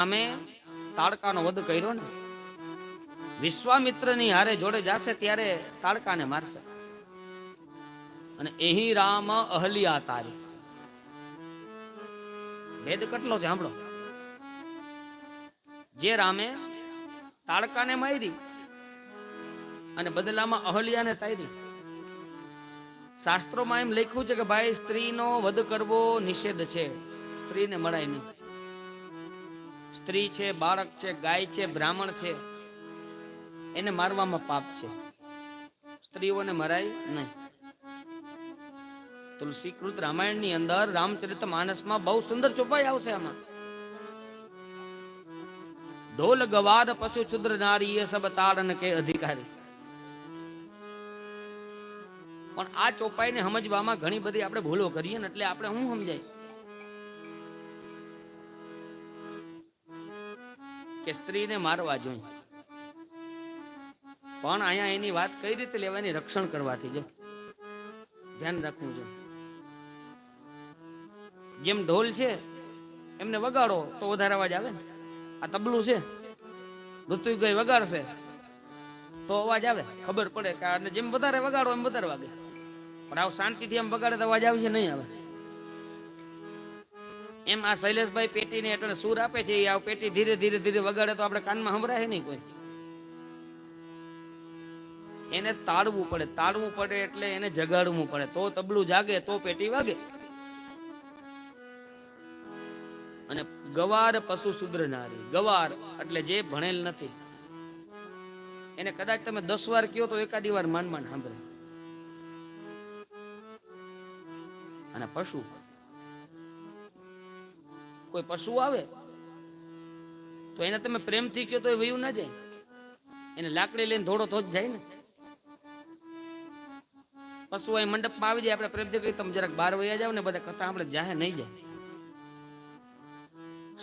અમે તાડકાનો વધ કર્યો ને. વિશ્વામિત્રની હારે જોડે જાશે ત્યારે તાડકાને મારશે. અને એહી રામ અહલિયા તારી. ભેદ કેટલો છે સાંભળો. જે રામે તાડકાને મારી અને બદલામાં અહલ્યાને તારી. શાસ્ત્રોમાં એમ લખ્યું છે કે ભાઈ સ્ત્રીનો વધ કરવો નિષેધ છે. સ્ત્રીને મળાય નહીં. સ્ત્રી છે, બાળક છે, ગાય છે, બ્રાહ્મણ છે, એને મારવામાં પાપ છે. સ્ત્રીઓને મરાય નહીં. તુલસીકૃત રામાયણની અંદર રામચરિત માનસમાં બહુ સુંદર ચોપાઈ આવશે આમાં. ઢોલ ગવાદ પશુ છુદ્ર નારી એ સબ તાળન કે અધિકારી. પણ આ ચોપાઈને સમજવામાં ઘણી બધી આપણે ભૂલો કરીએ ને એટલે આપણે શું સમજાય? કે સ્ત્રીને મારવા જોઈએ. પણ અહીંયા એની વાત કઈ રીતે લેવાની? રક્ષણ કરવાથી જો. ધ્યાન રાખવું જોઈએ જેમ ઢોલ છે, એમને વગાડો તો વધારે અવાજ આવે ને. આ તબલું છે ઋતુભાઈ વગાડશે તો અવાજ આવે. ખબર પડે કે જેમ વધારે વગાડો એમ વધારે વાગે. પણ આવું શાંતિથી એમ વગાડે તો અવાજ આવશે નહીં આવે. એમ આ શૈલેષભાઈ પેટીને એટલે સૂર આપે છે આ પેટી ધીરે ધીરે ધીરે વગાડે તો આપણે કાનમાં સંભળાય નહીં કોઈ. એને તાળવું પડે તાળવું પડે એટલે એને જગાડવું પડે. તો તબલું જાગે, તો પેટી વાગે. અને ગવાર પશુ શુદ્ર નારી ગવાર એટલે જે ભણેલ નથી. એને કદાચ તમે દસ વાર કયો તો એકાદી વાર માન માન સાંભળે. અને પશુ કોઈ પશુ આવે, તો એને તમે પ્રેમથી કયો તો એ વયું ના જાય. એને લાકડી લઈને ધોડો તો જ જાય ને. પશુ અહીં મંડપમાં આવી જાય, આપણે પ્રેમથી કહીએ તમે જરાક બહાર વયા જાવ ને, બધા કથા આપણે જાહે નહીં જાય.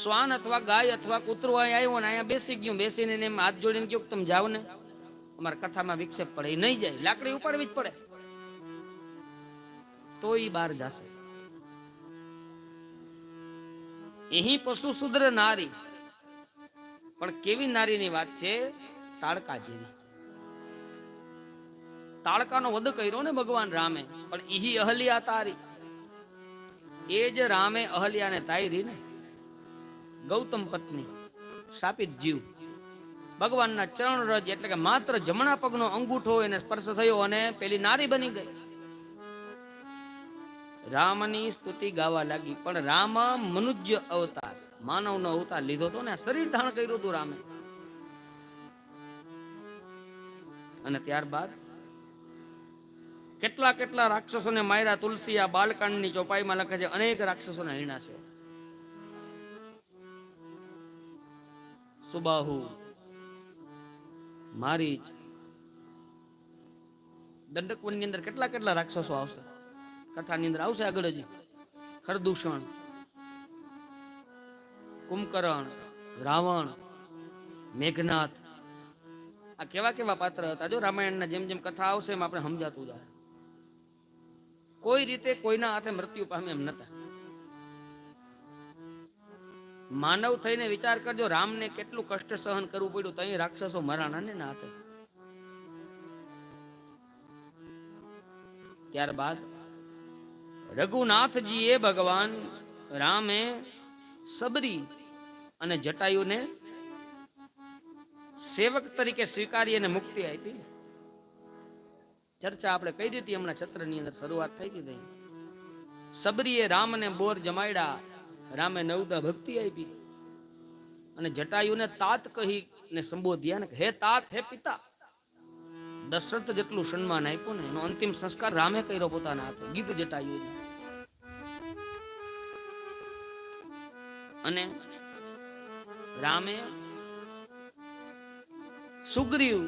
શ્વાન અથવા ગાય અથવા કૂતરું અહીં આવ્યો ને અહીંયા બેસી ગયું, બેસીને એમ હાથ જોડીને કહ્યું તમે જાઓ ને, અમારા કથામાં વિક્ષેપ પડે, એ નહીં જાય, લાકડી ઉપાડવી જ પડે. તો એ બહાર જશે. એહી પશુ શુદ્ર નારી. પણ કેવી નારીની વાત છે? તાળકાજીની તાળકાનો વધ કર્યો ને ભગવાન રામે, પણ ઈહી અહલ્યા તારી. એ જ રામે અહલ્યાને તારી ને. ગૌતમ પત્ની, શાપિત જીવ. ભગવાનના ચરણ રજ એટલે કે માત્ર જમણા પગનો અંગૂઠો એને સ્પર્શ થયો અને પેલી નારી બની ગઈ. રામની સ્તુતિ ગાવા લાગી, પણ રામ મનુજ્ય અવતાર, માનવનો અવતાર લીધો તો ને શરીર ધારણ કર્યું હતું રામે. અને ત્યારબાદ કેટલા કેટલા રાક્ષસોને માર્યા, તુલસી આ બાલકાંડની ચોપાઈમાં લખે છે, અનેક રાક્ષસોને હૈણા છે. સુબાહુ મારી દંડક વનની અંદર કેટલા કેટલા રાક્ષસો આવશે? કથાની અંદર આવશે આગળ જ ખરદૂષણ, કુંભકર્ણ, રાવણ, મેઘનાથ. આ કેવા કેવા પાત્ર હતા જો રામાયણના જેમ જેમ કથા આવશે એમ આપણે સમજાતું જાય. કોઈ રીતે કોઈના હાથે મૃત્યુ પામે એમ નતા. માનવ થઈને વિચાર કરજો, રામને કેટલું કષ્ટ સહન કરવું પડ્યું તઈ રાક્ષસો મરાણા ને ના હાથે. ત્યારબાદ રઘુનાથજી એ ભગવાન રામે સબરી અને જટાયુને સેવક તરીકે સ્વીકારી અને મુક્તિ આપી. ચર્ચા આપણે કઈ હતી હમણાં છત્રની અંદર શરૂઆત થઈ હતી. સબરીએ રામને બોર જમાડ્યા, રામે નવદા ભક્તિ આપી. અને જટાયુને તાત કહી ને સંબોધ્યા ને હે તાત હે પિતા દશરથ જેટલું સન્માન આપ્યું ને, એનો અંતિમ સંસ્કાર રામે કર્યો પોતાના હાથે ગીત જટાયું અને રામે સુગ્રીવ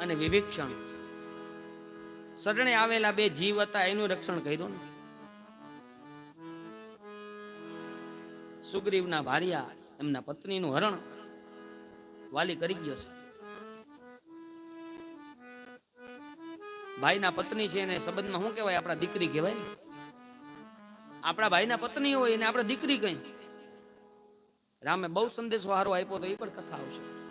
અને વિભીક્ષણ શરણે આવેલા બે જીવ હતા, એનું રક્ષણ કર્યું ને. સુગ્રીવના ભાર્યા એમના પત્નીનું હરણ વાલી કરી ગયો છે. ભાઈના પત્ની છે એને સંબંધમાં શું કહેવાય? આપણા દીકરી કહેવાય ને. આપણા ભાઈના પત્ની હોય એને આપણે દીકરી કહી રામે બહુ સંદેશો હારો આપ્યો તો એ પણ કથા આવશે.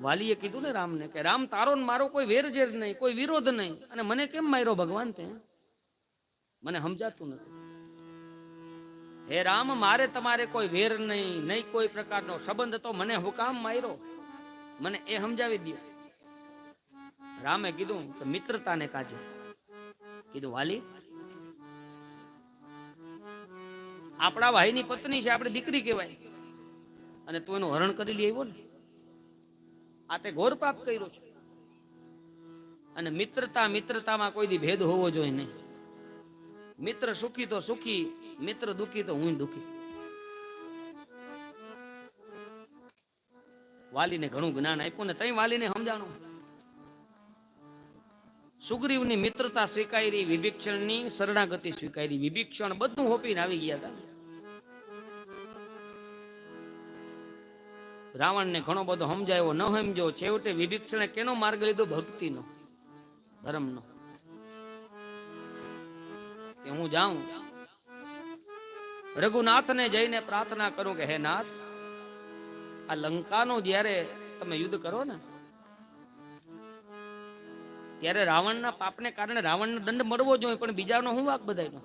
વાલીએ કીધું ને રામને કે, રામ, તારો ને મારો કોઈ વેરઝેર નહીં, કોઈ વિરોધ નહીં. અને મને કેમ માર્યો ભગવાન તે? મને સમજાતું નથી. હે રામ, મારે તમારે કોઈ વેર નહીં નહીં કોઈ પ્રકારનો સંબંધ. તો મને હુકામ માર્યો. મને એ સમજાવી દો રામે કીધું કે મિત્રતાને કાજે. કીધું, વાલી, આપણા ભાઈની પત્ની છે, આપણે દીકરી કહેવાય. અને તું એનું હરણ કરી લઈ આવ્યો ને? આ તે ઘોર પાપ કર્યો છે. અને મિત્રતા મિત્રતામાં કોઈ દી ભેદ હોવો જોઈએ નહીં. મિત્ર સુખી તો સુખી, મિત્ર દુખી તો હું દુખી. વાલીને ઘણું જ્ઞાન આપ્યું ને તઈ વાલીને સમજાણું. સુગ્રીવની મિત્રતા સ્વીકારી, વિભીક્ષણની શરણાગતિ સ્વીકારી, વિભીક્ષણ બધું હોપીને આવી ગયા હતા. રાવણને ઘણો બધો સમજાયો, ન સમજો છેવટે વિભીક્ષણે કેનો માર્ગ લીધો? ભક્તિનો, ધર્મનો. કે હું જાઉં? રઘુનાથને જઈને પ્રાર્થના કરું કે, હે નાથ, આ લંકાનો જ્યારે તમે યુદ્ધ કરો ને ત્યારે રાવણના પાપને કારણે રાવણનો દંડ મળવો જોઈએ, પણ બીજાનો શું વાક બધાયનો?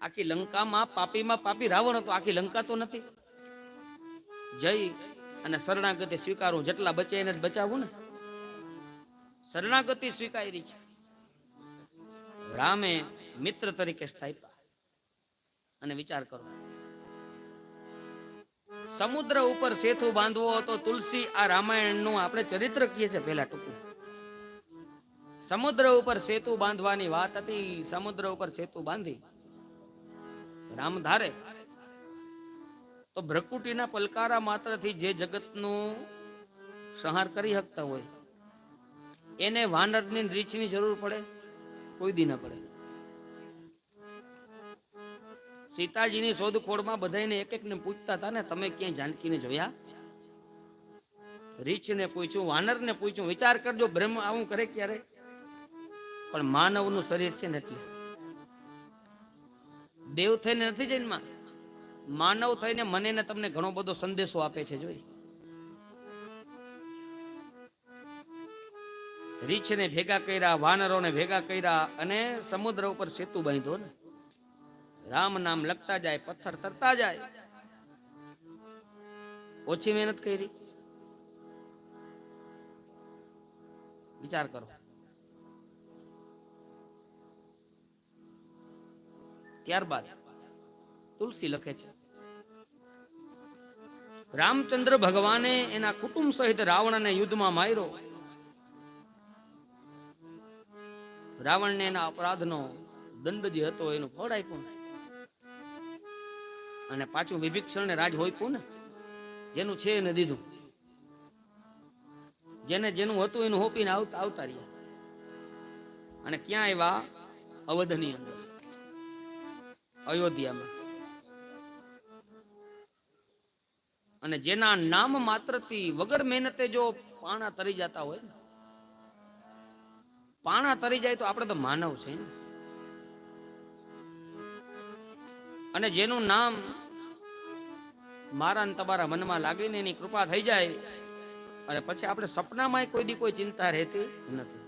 આખી લંકામાં પાપીમાં પાપી રાવણ હતો, આખી લંકા તો નથી. જઈ અને શરણાગતિ સ્વીકારું, જેટલા બચે એને જ બચાવવું ને. શરણાગતિ સ્વીકારી છે. રામે મિત્ર તરીકે સ્થાપ્યા. અને વિચાર કરો. સમુદ્ર ઉપર સેતુ બાંધવો તો તુલસી આ રામાયણનું આપણે ચરિત્ર કહીએ છીએ પહેલા ટૂંકું. સમુદ્ર ઉપર સેતુ બાંધવાની વાત હતી, સમુદ્ર ઉપર સેતુ બાંધી. રામ ધારે. તો ભ્રકુટીના પલકારા માત્રથી જે જગતનું સંહાર કરી શકતા હોય, એને વાનરની રીચની જરૂર પડે, કોઈ દી ન પડે. સીતાજીની શોધખોળમાં બધાને એક એકને પૂછતા હતા ને, તમે ક્યાંય જાનકીને જોયા? રીચને પૂછ્યું, વાનરને પૂછ્યું, વિચાર કરજો, બ્રહ્મ આવું કરે ક્યારે? પણ માનવનું શરીર છે ને એટલે. દેવ થઈને નથી જન્મા માનવ થઈને મને ને તમને ઘણો બધો સંદેશો આપે છે, જોઈ. રીછને ભેગા કર્યા, વાનરોને ભેગા કર્યા અને સમુદ્ર ઉપર સેતુ બાંધ્યો ને. રામ નામ લખતા જાય, પથ્થર તરતા જાય. ઓછી મહેનત કરી. વિચાર કરો. ત્યારબાદ તુલસી લખે છે. રામચંદ્ર ભગવાને એના કુટુંબ સહિત રાવણને યુદ્ધમાં માર્યો. રાવણને એના અપરાધનો દંડ જે હતો એનું ફળ આપ્યું. અને પાછું વિભીક્ષણને રાજ હોઈપું ને? જેનું છે એને દીધું. જેને જેનું હતું એનું હોપીને આવતા આવતા રહ્યા. અને ક્યાં એવા અવધની અંદર. અયોધ્યામાં. અને જેના નામ માત્રથી વગર મહેનતે જો પાણા તરી જતા હોય ને, પાણા તરી જાય તો આપણે તો માનવ છે અને જેનું નામ મારા તમારા મનમાં લાગીને એની કૃપા થઈ જાય, અને પછી આપણે સપનામાં કોઈ દી કોઈ ચિંતા રહેતી નથી.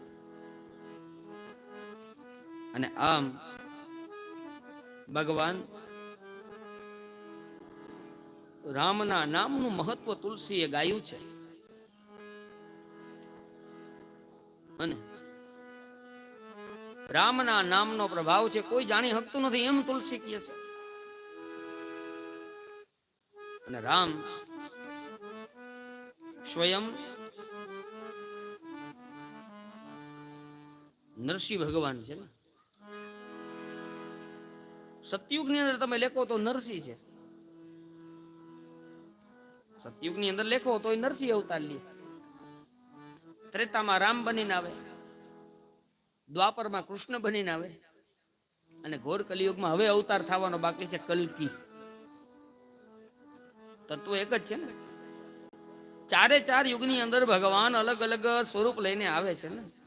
અને આમ ભગવાન, રામના નામનું મહત્વ તુલસીએ ગાયું છે. અને રામના નામનો પ્રભાવ છે, કોઈ જાણી શકતું નથી, એમ તુલસી કહે છે. અને રામ સ્વયં નરસિંહ ભગવાન છે ને? સતયુગની અંદર તમે લેખો તો નરસિંહ છે. સતયુગની અંદર લેખો તો એ નરસિંહ અવતાર લે. ત્રેતામાં રામ બનીને આવે. દ્વાપરમાં કૃષ્ણ બનીને આવે. અને ઘોર કલિયુગમાં હવે અવતાર થવાનો બાકી છે કલ્કી. તત્વ એક જ છે ને? ચારે ચાર યુગની અંદર ભગવાન અલગ અલગ સ્વરૂપ લઈને આવે છે ને?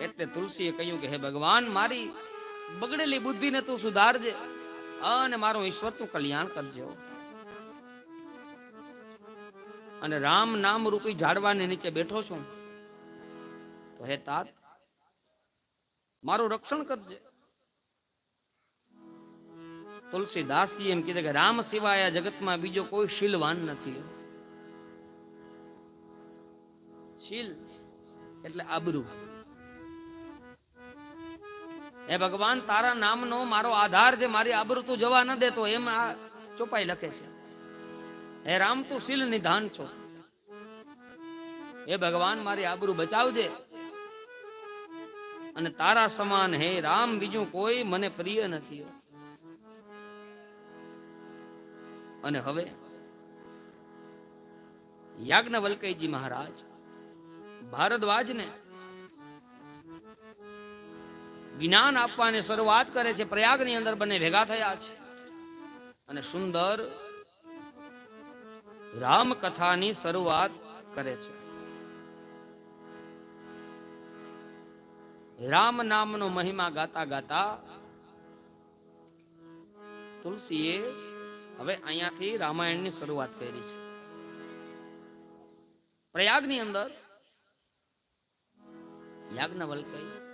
એટલે તુલસીએ કહ્યું કે, હે ભગવાન, મારી બગડેલી બુદ્ધિને તું સુધારજે અને મારું ઈશ્વર તું કલ્યાણ કરજો. અને રામ નામ રૂપી ઝાડવાને નીચે બેઠો છું. તો હે તાત, મારું રક્ષણ કરજે. તુલસીદાસજી એમ કીધે કે, રામ સિવાય આ જગતમાં બીજો કોઈ શીલવાન નથી. શીલ એટલે આબરૂ. હે ભગવાન, તારા નામનો મારો આધાર છે મારી આબરૂ તું જવા ન દેતો એમ આ ચોપાઈ લખે છે. હે રામ, તું શીલ નિધાન છો. હે ભગવાન, મારી આબરૂ બચાવજે અને તારા સમાન હે રામ, બીજું કોઈ મને પ્રિય નથી. અને હવે યાજ્ઞવલ્કયજી મહારાજ, ભારદ્વાજને જ્ઞાન આપવાની શરૂઆત કરે છે, પ્રયાગની અંદર બંને ભેગા થયા છે. અને સુંદર રામ કથાની શરૂઆત કરે છે. રામ નામનો મહિમા ગાતા ગાતા તુલસીએ હવે અહીંયાથી રામાયણની શરૂઆત કરી છે. પ્રયાગની અંદર યાજ્ઞવલ્કય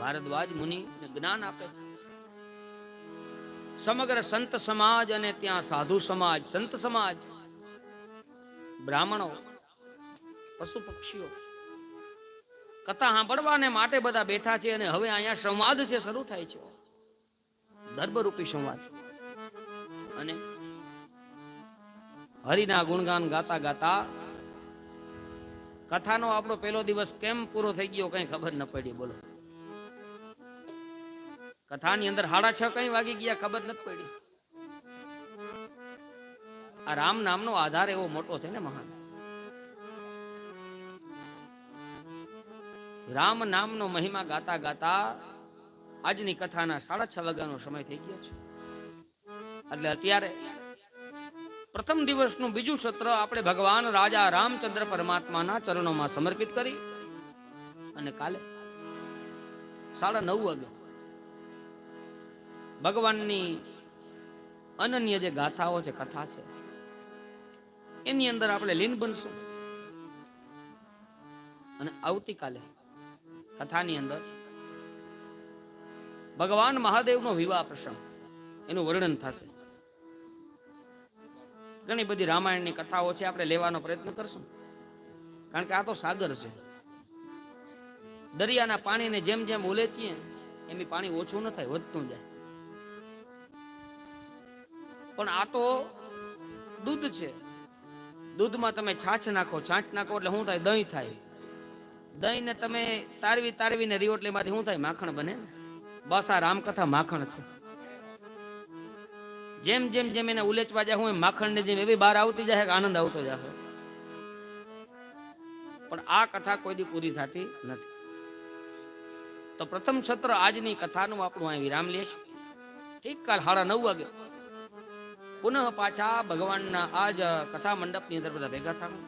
ભારદ્વાજ મુનિ જ્ઞાન આપે. સમગ્ર સંત સમાજ અને ત્યાં સાધુ સમાજ, સંત સમાજ, બ્રાહ્મણો, પશુ પક્ષીઓ, કથા સાંભળવાને માટે બધા બેઠા છે અને હવે અહીંયા સંવાદ છે, શરૂ થાય છે. ધર્મરૂપી સંવાદ. અને હરિના ગુણગાન ગાતા ગાતા કથાનો આપણો પહેલો દિવસ કેમ પૂરો થઈ ગયો કઈ ખબર ન પડી, બોલો. કથાની અંદર સાડા છ કઈ વાગી ગયા ખબર નથી પડી. આ રામ નામનો આધાર એવો મોટો છે ને મહાન. રામ નામનો મહિમા ગાતા ગાતા આજની કથાના સાડા છ વાગ્યાનો સમય થઈ ગયો છે. એટલે અત્યારે પ્રથમ દિવસનું બીજું સત્ર આપણે ભગવાન રાજા રામચંદ્ર પરમાત્માના ચરણોમાં સમર્પિત કરી અને કાલે સાડા નવ વાગે ભગવાનની અનન્ય જે ગાથાઓ છે, કથા છે, એની અંદર આપણે લીન બનશું. અને આવતીકાલે કથાની અંદર ભગવાન મહાદેવનો વિવાહ પ્રસંગ એનું વર્ણન થશે. ઘણી બધી રામાયણની કથાઓ છે, આપણે લેવાનો પ્રયત્ન કરશું. કારણ કે આ તો સાગર છે. દરિયાના પાણીને જેમ જેમ ઉલેચીએ એમ પાણી ઓછું ન થાય, વધતું જાય. પણ આ તો દૂધ છે. દૂધમાં તમે છાછ નાખો, છાંટ નાખો એટલે શું થાય? દહીં થાય. દહીં ને તમે તારવી તારવીને રીઓટલીમાંથી શું થાય? માખણ બને બસ આ રામકથા માખણ છે. જેમ જેમ જેમ એને ઉલેચવા જાય હું માખણ ને જેમ એવી બહાર આવતી જાય કે આનંદ આવતો જાય. પણ આ કથા કોઈ દી પૂરી થતી નથી. તો પ્રથમ સત્ર આજની કથાનું આપણું અહીં વિરામ લેશું ઠીક, કાલ સાડા નવ વાગે. પુનઃ પાછા ભગવાનના આ જ કથા મંડપની અંદર બધા ભેગા થવાનું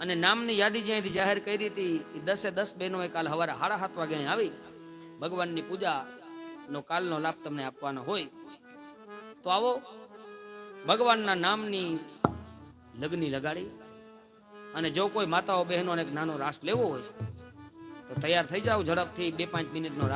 અને નામની યાદી જ્યાંથી જાહેર કરી હતી એ દસે દસ બહેનો કાલ સવારે સાડા સાત વાગે આવી. ભગવાનની પૂજા નો કાલનો લાભ તમને આપવાનો હોય. તો આવો, ભગવાનના નામની લગ્ની લગાડી. અને જો કોઈ માતાઓ બહેનોને નાનો રાસ લેવો હોય, તો તૈયાર થઈ જાઓ. ઝડપથી બે પાંચ મિનિટનો